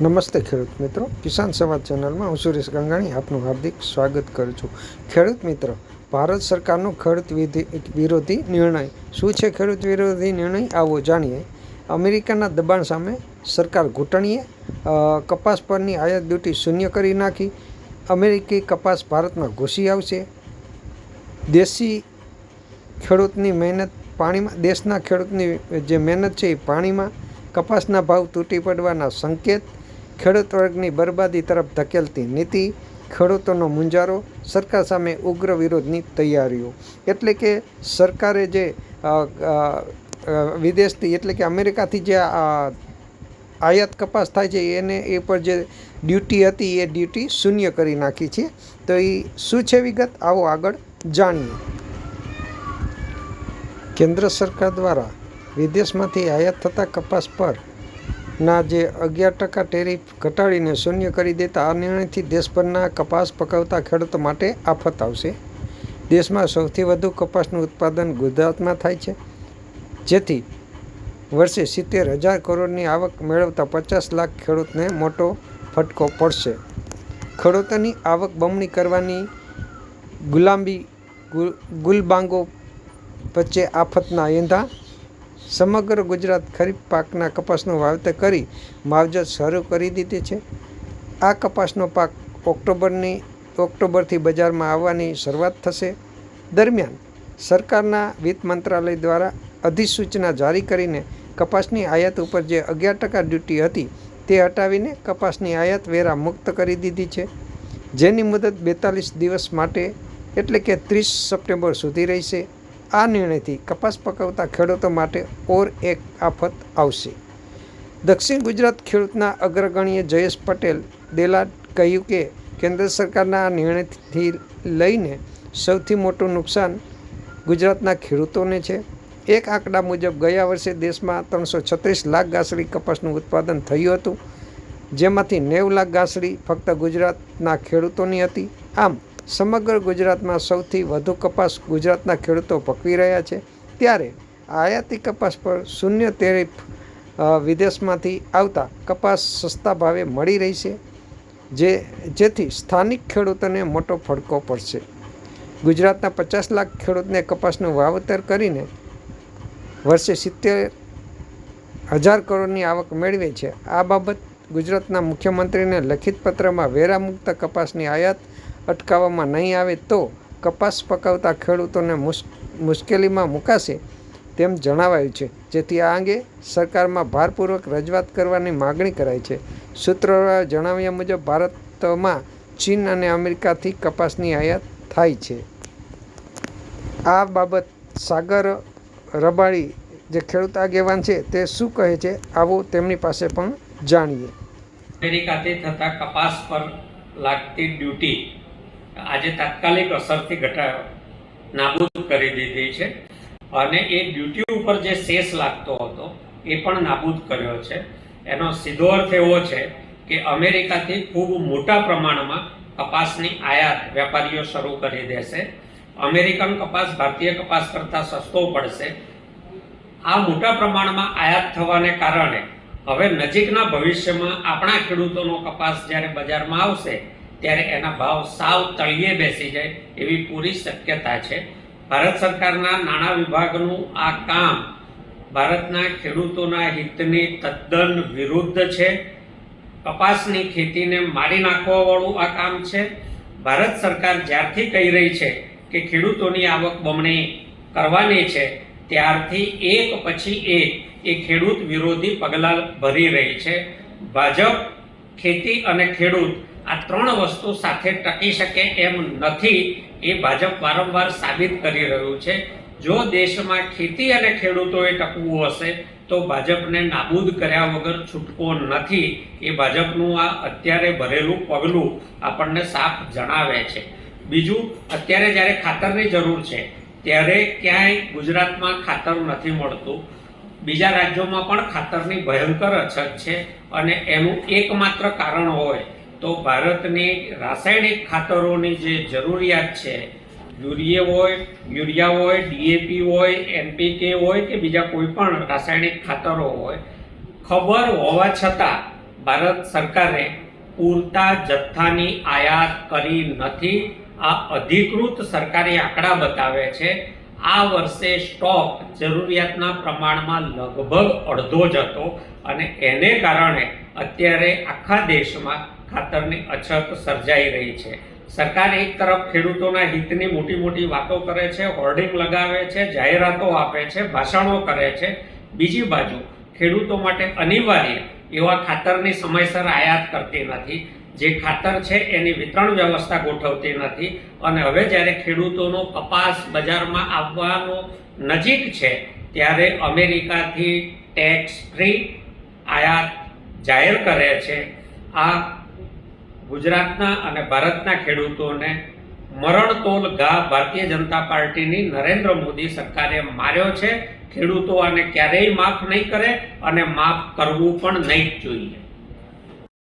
નમસ્તે ખેડૂત મિત્રો. કિસાન સંવાદ ચેનલમાં હું સુરેશ ગંગાણી આપનું હાર્દિક સ્વાગત કરું છું. ખેડૂત મિત્રો, ભારત સરકારનો ખેડૂત વિરોધી નિર્ણય. શું છે ખેડૂત વિરોધી નિર્ણય? આવો જાણીએ. અમેરિકાના દબાણ સામે સરકાર ઘૂંટણીએ કપાસ પરની આયાત ડ્યુટી શૂન્ય કરી નાખી. અમેરિકી કપાસ ભારતમાં ઘૂસી આવશે. દેશી ખેડૂતની મહેનત પાણીમાં, દેશના ખેડૂતની જે મહેનત છે એ પાણીમાં કપાસના ભાવ તૂટી પડવાના સંકેત. ખેડૂત વર્ગની બરબાદી તરફ ધકેલતી નીતિ, ખેડૂતોનો મુંજારો, સરકાર સામે ઉગ્ર વિરોધની તૈયારીઓ. એટલે કે સરકારે જે વિદેશથી એટલે કે અમેરિકાથી જે આયાત કપાસ થાય છે, એને, એ પર જે ડ્યુટી હતી, એ ડ્યુટી શૂન્ય કરી નાખી છે. તો એ શું છે વિગત? આવો આગળ જાણીએ. કેન્દ્ર સરકાર દ્વારા વિદેશમાંથી આયાત થતા કપાસ પર ના જે અગિયાર ટકા ટેરિફ ઘટાડીને શૂન્ય કરી દેતા, આ નિર્ણયથી દેશભરના કપાસ પકવતા ખેડૂતો માટે આફત આવશે. દેશમાં સૌથી વધુ કપાસનું ઉત્પાદન ગુજરાતમાં થાય છે. જેથી વર્ષે સિત્તેર હજાર કરોડની આવક મેળવતા પચાસ લાખ ખેડૂતને મોટો ફટકો પડશે. ખેડૂતોની આવક બમણી કરવાની ગુલાબી ગુલ- ગુલબાંગો વચ્ચે આફતના એંધા સમગ્ર ગુજરાત ખરીફ પાકના કપાસનું વાવેતર કરી માવજત શરૂ કરી દીધી છે. આ કપાસનો પાક ઓક્ટોબરની, ઓક્ટોબરથી બજારમાં આવવાની શરૂઆત થશે. દરમિયાન સરકારના વિત્ત મંત્રાલય દ્વારા અધિસૂચના જારી કરીને કપાસની આયાત ઉપર જે અગિયાર ટકા ડ્યુટી હતી તે હટાવીને કપાસની આયાત વેરા મુક્ત કરી દીધી છે. જેની મુદત બેતાલીસ દિવસ માટે એટલે કે ત્રીસ સપ્ટેમ્બર સુધી રહેશે. આ નિર્ણયથી કપાસ પકવતા ખેડૂતો માટે ઓર એક આફત આવશે. દક્ષિણ ગુજરાત ખેડૂતના અગ્રગણ્ય જયેશ પટેલ દેલાડ કહ્યું કે, કેન્દ્ર સરકારના આ નિર્ણયથી લઈને સૌથી મોટું નુકસાન ગુજરાતના ખેડૂતોને છે. એક આંકડા મુજબ, ગયા વર્ષે દેશમાં ત્રણસો છત્રીસ લાખ ગાસડી કપાસનું ઉત્પાદન થયું હતું, જેમાંથી નેવ લાખ ગાસડી ફક્ત ગુજરાતના ખેડૂતોની હતી. આમ સમગ્ર ગુજરાતમાં સૌથી વધુ કપાસ ગુજરાતના ખેડૂતો પકવી રહ્યા છે. ત્યારે આયાતી કપાસ પર શૂન્ય તેરીફ વિદેશમાંથી આવતા કપાસ સસ્તા ભાવે મળી રહી છે, જે, જેથી સ્થાનિક ખેડૂતોને મોટો ફડકો પડશે. ગુજરાતના પચાસ લાખ ખેડૂતને કપાસનું વાવેતર કરીને વર્ષે સિત્તેર હજાર કરોડની આવક મેળવે છે. આ બાબત ગુજરાતના મુખ્યમંત્રીને લખિત પત્રમાં વેરામુક્ત કપાસની આયાત અટકાવવામાં નહીં આવે તો કપાસ પકવતા ખેડૂતોને મુશ, મુશ્કેલીમાં મુકાશે તેમ જણાવાયું છે. જેથી આ અંગે સરકારમાં ભારપૂર્વક રજૂઆત કરવાની માગણી કરાઈ છે. સૂત્રોએ જણાવ્યા મુજબ ભારતમાં ચીન અને અમેરિકાથી કપાસની આયાત થાય છે. આ બાબત સાગર રબાડી જે ખેડૂત આગેવાન છે તે શું કહે છે આવું તેમની પાસે પણ જાણીએ. અમેરિકાથી થતા કપાસ પર લાગતી ડ્યુટી આજે તાત્કાલિક અસરથી ઘટા નાબૂદ કરી દીધી છે અને એ ડ્યુટી ઉપર જે સેસ લાગતો હતો, એ પણ નાબૂદ કર્યો છે. એનો સીધો અર્થ એવો છે કે અમેરિકાથી ખૂબ મોટા પ્રમાણમાં કપાસની આયાત વેપારીઓ શરૂ કરી દેશે. અમેરિકન કપાસ ભારતીય કપાસ કરતાં સસ્તો પડશે. આ મોટા પ્રમાણમાં આયાત થવાને કારણે હવે નજીકના ભવિષ્યમાં આપણા ખેડૂતોનો કપાસ જ્યારે બજારમાં આવશે ત્યારે એના ભાવ સાવ તળિયે બેસી જાય એવી પૂરી શક્યતા છે. ભારત સરકારના નાણાં વિભાગનું આ કામ ભારતના ખેડૂતોના હિતની તદ્દન વિરુદ્ધ છે. કપાસની ખેતીને મારી નાખવાવાળું આ કામ છે. ભારત સરકાર જ્યારથી કહી રહી છે કે ખેડૂતોની આવક બમણી કરવાની છે, ત્યારથી એક પછી એક એ ખેડૂત વિરોધી પગલાં ભરી રહી છે. ભાજપ ખેતી અને ખેડૂત આ ત્રણ વસ્તુ સાથે ટકી શકે એમ નથી. એ ભાજપ વારંવાર સાબિત કરી રહ્યું છે. જો દેશમાં ખેતી અને ખેડૂતોએ ટકવું હશે, તો ભાજપને નાબૂદ કર્યા વગર છૂટકો નથી. એ ભાજપનું આ અત્યારે ભરેલું પગલું આપણને સાફ જણાવે છે. બીજું, અત્યારે જ્યારે ખાતરની જરૂર છે, ત્યારે ક્યાંય ગુજરાતમાં ખાતર નથી મળતું. બીજા રાજ્યોમાં પણ ખાતરની ભયંકર અછત છે અને એનું એકમાત્ર કારણ હોય તો ભારતની રાસાયણિક ખાતરોની જે જરૂરિયાત છે, યુરિયા હોય યુરિયા હોય ડીએપી હોય એનપીકે હોય કે બીજા કોઈ પણ રાસાયણિક ખાતરો હોય, ખબર હોવા છતાં ભારત સરકારે પૂરતા જથ્થાની આયાત કરી નથી. આ અધિકૃત સરકારી આંકડા બતાવે છે. આ વર્ષે સ્ટોક જરૂરિયાતના પ્રમાણમાં લગભગ અડધો જ હતો અને એને કારણે અત્યારે આખા દેશમાં ખાતરની અછત સર્જાઈ રહી છે. સરકાર એક તરફ ખેડૂતોના હિતની મોટી મોટી વાતો કરે છે, હોર્ડિંગ લગાવે છે, જાહેરાતો આપે છે, ભાષણો કરે છે. બીજી બાજુ, ખેડૂતો માટે અનિવાર્ય એવા ખાતરની સમયસર આયાત કરતી નથી. જે ખાતર છે એની વિતરણ વ્યવસ્થા ગોઠવતી નથી. અને હવે જ્યારે ખેડૂતોનો કપાસ બજારમાં આવવાનો નજીક છે, ત્યારે અમેરિકાથી ટેક્સ ફ્રી આયાત જાહેર કરે છે, આ ગુજરાતના અને ભારતના ખેડૂતોને મરણતોલ ઘા ભારતીય જનતા પાર્ટીની નરેન્દ્ર મોદી સરકારે માર્યો છે. ખેડૂતો આને ક્યારેય માફ નહીં કરે અને માફ કરવું પણ નહીં જ જોઈએ.